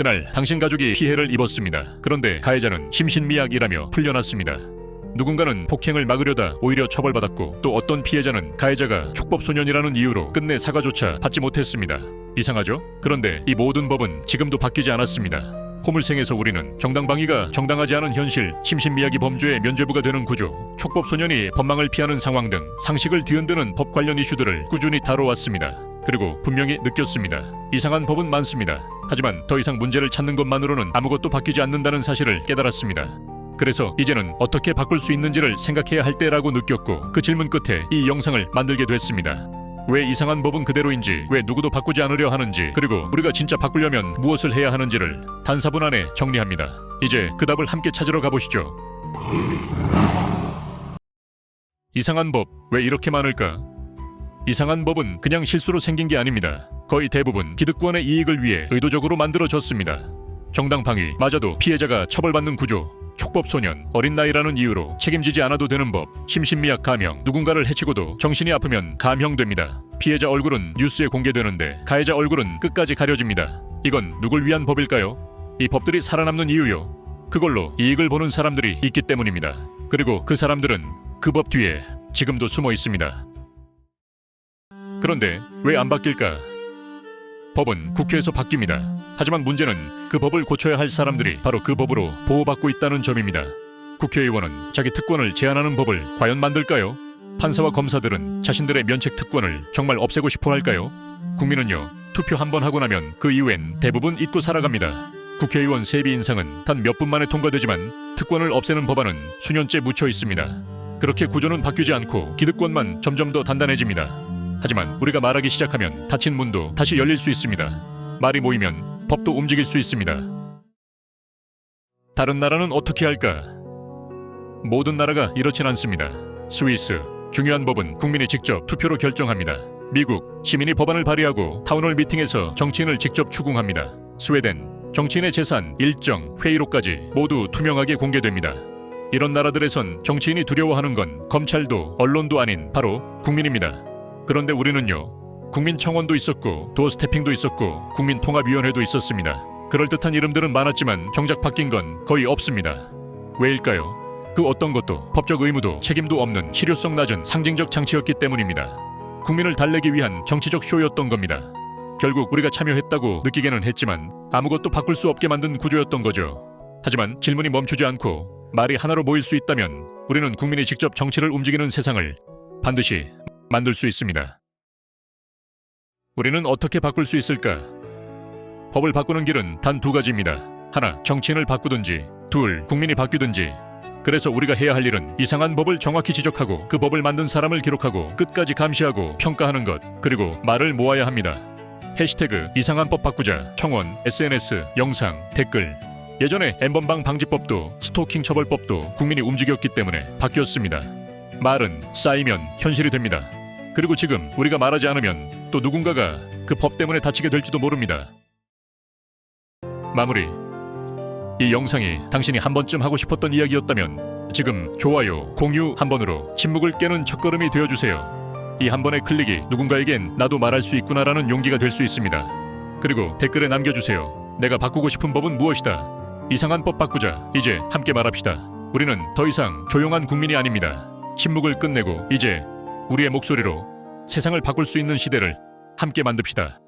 그날 당신 가족이 피해를 입었습니다. 그런데 가해자는 심신미약이라며 풀려났습니다. 누군가는 폭행을 막으려다 오히려 처벌받았고 또 어떤 피해자는 가해자가 축법소년이라는 이유로 끝내 사과조차 받지 못했습니다. 이상하죠? 그런데 이 모든 법은 지금도 바뀌지 않았습니다. 호물생에서 우리는 정당방위가 정당하지 않은 현실, 심신미약이 범죄의 면죄부가 되는 구조, 촉법소년이 법망을 피하는 상황 등 상식을 뒤흔드는 법 관련 이슈들을 꾸준히 다뤄왔습니다. 그리고 분명히 느꼈습니다. 이상한 법은 많습니다. 하지만 더 이상 문제를 찾는 것만으로는 아무것도 바뀌지 않는다는 사실을 깨달았습니다. 그래서 이제는 어떻게 바꿀 수 있는지를 생각해야 할 때라고 느꼈고 그 질문 끝에 이 영상을 만들게 됐습니다. 왜 이상한 법은 그대로인지, 왜 누구도 바꾸지 않으려 하는지, 그리고 우리가 진짜 바꾸려면 무엇을 해야 하는지를 단사분 안에 정리합니다. 이제 그 답을 함께 찾으러 가보시죠. 이상한 법 왜 이렇게 많을까? 이상한 법은 그냥 실수로 생긴 게 아닙니다. 거의 대부분 기득권의 이익을 위해 의도적으로 만들어졌습니다. 정당 방위, 맞아도 피해자가 처벌받는 구조, 촉법소년, 어린 나이라는 이유로 책임지지 않아도 되는 법, 심신미약 감형, 누군가를 해치고도 정신이 아프면 감형됩니다. 피해자 얼굴은 뉴스에 공개되는데 가해자 얼굴은 끝까지 가려집니다. 이건 누굴 위한 법일까요? 이 법들이 살아남는 이유요. 그걸로 이익을 보는 사람들이 있기 때문입니다. 그리고 그 사람들은 그 법 뒤에 지금도 숨어 있습니다. 그런데 왜 안 바뀔까? 법은 국회에서 바뀝니다. 하지만 문제는 그 법을 고쳐야 할 사람들이 바로 그 법으로 보호받고 있다는 점입니다. 국회의원은 자기 특권을 제한하는 법을 과연 만들까요? 판사와 검사들은 자신들의 면책 특권을 정말 없애고 싶어 할까요? 국민은요, 투표 한 번 하고 나면 그 이후엔 대부분 잊고 살아갑니다. 국회의원 세비 인상은 단 몇 분 만에 통과되지만 특권을 없애는 법안은 수년째 묻혀 있습니다. 그렇게 구조는 바뀌지 않고 기득권만 점점 더 단단해집니다. 하지만 우리가 말하기 시작하면 닫힌 문도 다시 열릴 수 있습니다. 말이 모이면 법도 움직일 수 있습니다. 다른 나라는 어떻게 할까? 모든 나라가 이렇진 않습니다. 스위스 중요한 법은 국민이 직접 투표로 결정합니다. 미국 시민이 법안을 발의하고 타운홀 미팅에서 정치인을 직접 추궁합니다. 스웨덴 정치인의 재산, 일정, 회의록까지 모두 투명하게 공개됩니다. 이런 나라들에선 정치인이 두려워하는 건 검찰도 언론도 아닌 바로 국민입니다. 그런데 우리는요. 국민청원도 있었고 도어 스태핑도 있었고 국민통합위원회도 있었습니다. 그럴듯한 이름들은 많았지만 정작 바뀐 건 거의 없습니다. 왜일까요? 그 어떤 것도 법적 의무도 책임도 없는 실효성 낮은 상징적 장치였기 때문입니다. 국민을 달래기 위한 정치적 쇼였던 겁니다. 결국 우리가 참여했다고 느끼게는 했지만 아무것도 바꿀 수 없게 만든 구조였던 거죠. 하지만 질문이 멈추지 않고 말이 하나로 모일 수 있다면 우리는 국민이 직접 정치를 움직이는 세상을 반드시 만들 수 있습니다. 우리는 어떻게 바꿀 수 있을까? 법을 바꾸는 길은 단 두 가지입니다. 하나, 정치인을 바꾸든지, 둘, 국민이 바뀌든지. 그래서 우리가 해야 할 일은 이상한 법을 정확히 지적하고 그 법을 만든 사람을 기록하고 끝까지 감시하고 평가하는 것, 그리고 말을 모아야 합니다. 해시태그 이상한 법 바꾸자, 청원, SNS, 영상, 댓글. 예전에 엠번방 방지법도 스토킹 처벌법도 국민이 움직였기 때문에 바뀌었습니다. 말은 쌓이면 현실이 됩니다. 그리고 지금 우리가 말하지 않으면 또 누군가가 그 법 때문에 다치게 될지도 모릅니다. 마무리. 이 영상이 당신이 한 번쯤 하고 싶었던 이야기였다면 지금 좋아요, 공유 한 번으로 침묵을 깨는 첫걸음이 되어 주세요. 이 한 번의 클릭이 누군가에겐 나도 말할 수 있구나라는 용기가 될 수 있습니다. 그리고 댓글에 남겨주세요. 내가 바꾸고 싶은 법은 무엇이다. 이상한 법 바꾸자. 이제 함께 말합시다. 우리는 더 이상 조용한 국민이 아닙니다. 침묵을 끝내고 이제 우리의 목소리로 세상을 바꿀 수 있는 시대를 함께 만듭시다.